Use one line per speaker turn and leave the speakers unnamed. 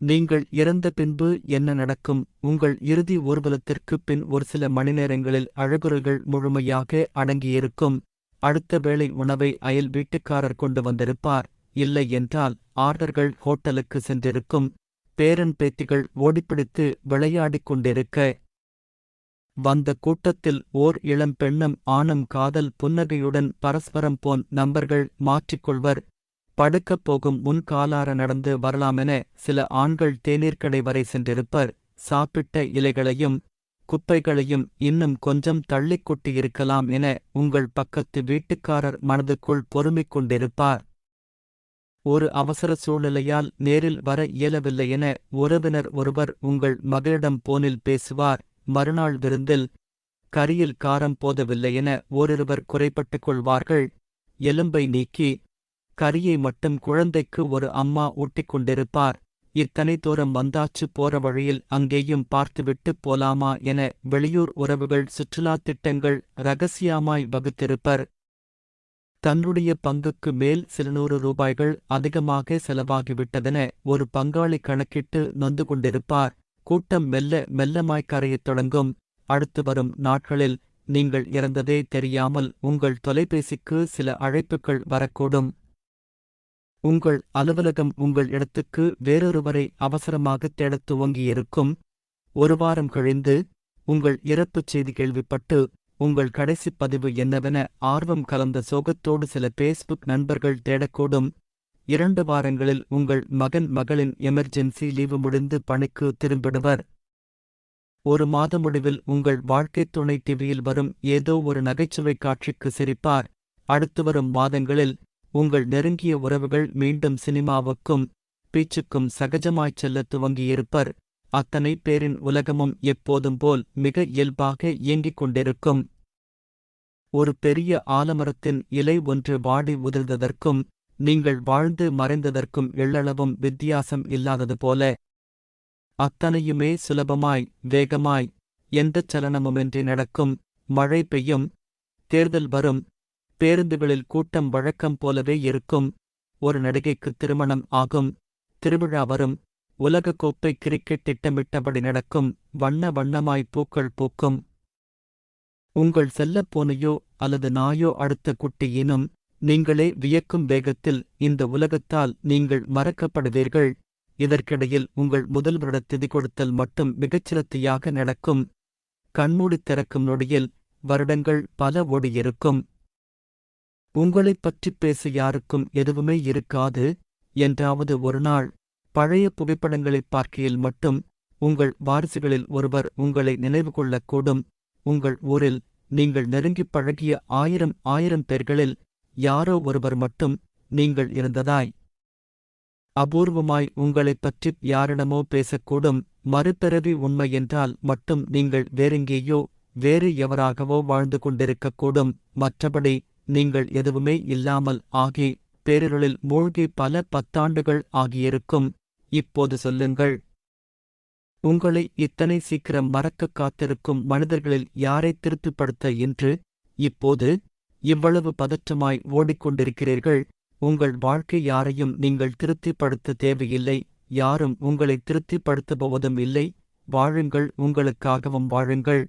நீங்கள் இறந்த பின்பு என்ன நடக்கும்? உங்கள் இறுதி ஊர்வலத்திற்குப் பின் ஒரு சில மணிநேரங்களில் அழகுறைகள் முழுமையாக அடங்கியிருக்கும். அடுத்த வேளை உணவை அயல் வீட்டுக்காரர் கொண்டு வந்திருப்பார். இல்லை என்றால் ஆர்டர்கள் ஹோட்டலுக்கு சென்றிருக்கும். பேரன் பேத்திகள் ஓடிப்பிடித்து விளையாடிக் கொண்டிருக்க. வந்த கூட்டத்தில் ஓர் இளம் பெண்ணும் ஆணும் காதல் புன்னகையுடன் பரஸ்பரம் போன் நம்பர்கள் மாற்றிக்கொள்வர் படுக்கப் போகும் முன் காலார நடந்து வரலாமென சில ஆண்கள் தேநீர்க்கடை வரை சென்றிருப்பர். சாப்பிட்ட இலைகளையும் குப்பைகளையும் இன்னும் கொஞ்சம் தள்ளிக் கொட்டியிருக்கலாம் என உங்கள் பக்கத்து வீட்டுக்காரர் மனதுக்குள் பொறுமிக் கொண்டிருப்பார். ஒரு அவசர சூழ்நிலையால் நேரில் வர இயலவில்லை என உறவினர் ஒருவர் உங்கள் மகளிடம் போனில் பேசுவார். மறுநாள் விருந்தில் கரியில் காரம் போதவில்லை என ஓரிருவர் குறைப்பட்டுக் கொள்வார்கள். எலும்பை நீக்கி கரியை மட்டும் குழந்தைக்கு ஒரு அம்மா ஊட்டிக் கொண்டிருப்பார் இத்தனை தூரம் வந்தாச்சு போற வழியில் அங்கேயும் பார்த்துவிட்டு போலாமா என வெளியூர் உறவுகள் சுற்றுலாத் திட்டங்கள் ரகசியமாய் வகுத்திருப்பர். தன்னுடைய பங்குக்கு மேல் சில நூறு ரூபாய்கள் அதிகமாக செலவாகிவிட்டதென ஒரு பங்காளி கணக்கிட்டு நொந்து கொண்டிருப்பார். கூட்டம் மெல்ல மெல்லமாய் கரையத் தொடங்கும். அடுத்து வரும் நாட்களில் நீங்கள் இறந்ததே தெரியாமல் உங்கள் தொலைபேசிக்கு சில அழைப்புகள் வரக்கூடும். உங்கள் அலுவலகம் உங்கள் இடத்துக்கு வேறொருவரை அவசரமாக தேடத் துவங்கியிருக்கும். ஒரு வாரம் கழிந்து உங்கள் இறப்புச் செய்தி கேள்விப்பட்டு உங்கள் கடைசி பதிவு என்னவென ஆர்வம் கலந்த சோகத்தோடு சில பேஸ்புக் நண்பர்கள் தேடக்கூடும். இரண்டு வாரங்களில் உங்கள் மகன் மகளின் எமர்ஜென்சி லீவு முடிந்து பணிக்கு திரும்பிடுவர். ஒரு மாத முடிவில் உங்கள் வாழ்க்கைத் துணை டிவியில் வரும் ஏதோ ஒரு நகைச்சுவை காட்சிக்கு சிரிப்பார். அடுத்து வரும் மாதங்களில் உங்கள் நெருங்கிய உறவுகள் மீண்டும் சினிமாவுக்கும் பீச்சுக்கும் சகஜமாய்ச் செல்லத் துவங்கியிருப்பர். அத்தனை பேரின் உலகமும் எப்போதும் போல் மிக இயல்பாக இயங்கிக் கொண்டிருக்கும். ஒரு பெரிய ஆலமரத்தின் இலை ஒன்று வாடி உதிர்ந்ததற்கும் நீங்கள் வாழ்ந்து மறைந்ததற்கும் எள்ளளவும் வித்தியாசம் இல்லாதது போல. அத்தனையுமே சுலபமாய் வேகமாய் எந்தச் சலனமுமின்றி நடக்கும். மழை பெய்யும் தேர்தல் வரும் பேருந்துகளில் கூட்டம் வழக்கம் போலவே இருக்கும். ஒரு நடிகைக்கு திருமணம் ஆகும். திருவிழா வரும். உலகக் கோப்பை கிரிக்கெட் திட்டமிட்டபடி நடக்கும். வண்ண வண்ணமாய் பூக்கள் பூக்கும். உங்கள் செல்லப்போனையோ அல்லது நாயோ அடுத்த குட்டியினும் நீங்களே வியக்கும் வேகத்தில் இந்த உலகத்தால் நீங்கள் மறக்கப்படுவீர்கள். இதற்கிடையில் உங்கள் முதல் வருட திதி கொடுத்தல் மட்டும் மிகச்சிறத்தியாக நடக்கும். கண்மூடித் திறக்கும் நொடியில் வருடங்கள் பல ஓடியிருக்கும். உங்களைப் பற்றிப் பேச யாருக்கும் எதுவுமே இருக்காது என்றாவது ஒருநாள் பழைய புகைப்படங்களைப் பார்க்கையில் மட்டும் உங்கள் வாரிசுகளில் ஒருவர் உங்களை நினைவு கொள்ளக்கூடும். உங்கள் ஊரில் நீங்கள் நெருங்கிப் பழகிய ஆயிரம் ஆயிரம் பேர்களில் யாரோ ஒருவர் மட்டும் நீங்கள் இருந்ததாய். அபூர்வமாய் உங்களைப் பற்றிப் யாரிடமோ பேசக்கூடும். மறுபிறவி உண்மை என்றால் மட்டும் நீங்கள் வேறெங்கேயோ வேறு எவராகவோ வாழ்ந்து கொண்டிருக்கக்கூடும். மற்றபடி நீங்கள் எதுவுமே இல்லாமல் ஆகி பேரிருளில் மூழ்கி பல பத்தாண்டுகள் ஆகியிருக்கும். இப்போது சொல்லுங்கள். உங்களை இத்தனை சீக்கிரம் மறக்கக் காத்திருக்கும் மனிதர்களில் யாரை திருப்திப்படுத்த என்று இப்போது இவ்வளவு பதற்றமாய் ஓடிக்கொண்டிருக்கிறீர்கள். உங்கள் வாழ்க்கை யாரையும் நீங்கள் திருப்திப்படுத்த தேவையில்லை. யாரும் உங்களை திருப்திப்படுத்தப் இல்லை. வாழுங்கள் உங்களுக்காகவும் வாழுங்கள்.